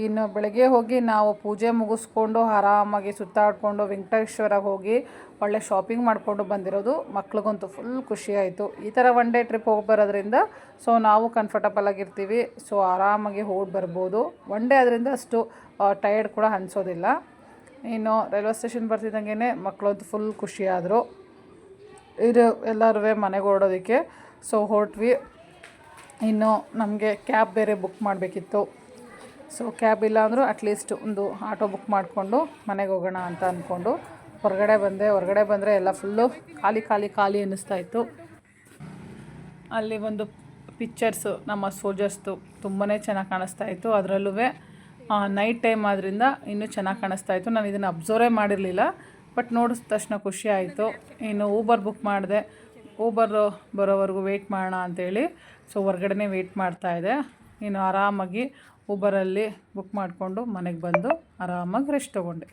ಇನ್ನು ಬೆಳಗ್ಗೆ ಹೋಗಿ ನಾವು ಪೂಜೆ ಮುಗಿಸ್ಕೊಂಡು ಆರಾಮಾಗಿ ಸುತ್ತಾಡಿಕೊಂಡು ವೆಂಕಟೇಶ್ವರ ಹೋಗಿ ಒಳ್ಳೆ ಶಾಪಿಂಗ್ ಮಾಡಿಕೊಂಡು ಬಂದಿರೋದು ಮಕ್ಳಿಗಂತೂ ಫುಲ್ ಖುಷಿಯಾಯಿತು ಈ ಥರ ಒನ್ ಡೇ ಟ್ರಿಪ್ ಹೋಗಿ ಬರೋದ್ರಿಂದ ಸೊ ನಾವು ಕಂಫರ್ಟಬಲ್ ಆಗಿರ್ತೀವಿ. ಸೊ ಆರಾಮಾಗಿ ಹೋಗಿ ಬರ್ಬೋದು. ಒನ್ ಡೇ ಅದರಿಂದ ಅಷ್ಟು ಟಯರ್ಡ್ ಕೂಡ ಅನಿಸೋದಿಲ್ಲ. ಇನ್ನು ರೈಲ್ವೆ ಸ್ಟೇಷನ್ ಬರ್ತಿದ್ದಂಗೆ ಮಕ್ಕಳಂತೂ ಫುಲ್ ಖುಷಿಯಾದರು. ಇದು ಎಲ್ಲರೂ ಮನೆಗೆ ಹೊರಡೋದಕ್ಕೆ ಸೊ ಹೊರಟ್ವಿ. ಇನ್ನು ನಮಗೆ ಕ್ಯಾಬ್ ಬೇರೆ ಬುಕ್ ಮಾಡಬೇಕಿತ್ತು. ಸೊ ಕ್ಯಾಬ್ ಇಲ್ಲ ಅಂದರೂ ಅಟ್ಲೀಸ್ಟ್ ಒಂದು ಆಟೋ ಬುಕ್ ಮಾಡಿಕೊಂಡು ಮನೆಗೆ ಹೋಗೋಣ ಅಂತ ಅಂದ್ಕೊಂಡು ಹೊರಗಡೆ ಬಂದೆ. ಹೊರಗಡೆ ಬಂದರೆ ಎಲ್ಲ ಫುಲ್ಲು ಖಾಲಿ ಖಾಲಿ ಖಾಲಿ ಅನ್ನಿಸ್ತಾ ಇತ್ತು. ಅಲ್ಲಿ ಒಂದು ಪಿಕ್ಚರ್ಸು ನಮ್ಮ ಸೋಲ್ಜರ್ಸ್ದು ತುಂಬಾ ಚೆನ್ನಾಗಿ ಕಾಣಿಸ್ತಾ ಇತ್ತು. ಅದರಲ್ಲೂ ನೈಟ್ ಟೈಮ್ ಆದ್ದರಿಂದ ಇನ್ನೂ ಚೆನ್ನಾಗಿ ಕಾಣಿಸ್ತಾ ಇತ್ತು. ನಾನು ಇದನ್ನು ಅಬ್ಸರ್ವೇ ಮಾಡಿರಲಿಲ್ಲ. ಬಟ್ ನೋಡಿದ ತಕ್ಷಣ ಖುಷಿ ಆಯಿತು. ಇನ್ನು ಊಬರ್ ಬುಕ್ ಮಾಡಿದೆ. ಊಬರ್ ಬರೋವರೆಗೂ ವೆಯ್ಟ್ ಮಾಡೋಣ ಅಂತೇಳಿ. ಸೊ ಹೊರ್ಗಡೆನೇ ವೆಯ್ಟ್ ಮಾಡ್ತಾಯಿದ್ದೆ ಇನ್ನು ಆರಾಮಾಗಿ ಊಬರಲ್ಲಿ ಬುಕ್ ಮಾಡಿಕೊಂಡು ಮನೆಗೆ ಬಂದು ಆರಾಮಾಗಿ ರೆಸ್ಟ್ ತೊಗೊಂಡೆ.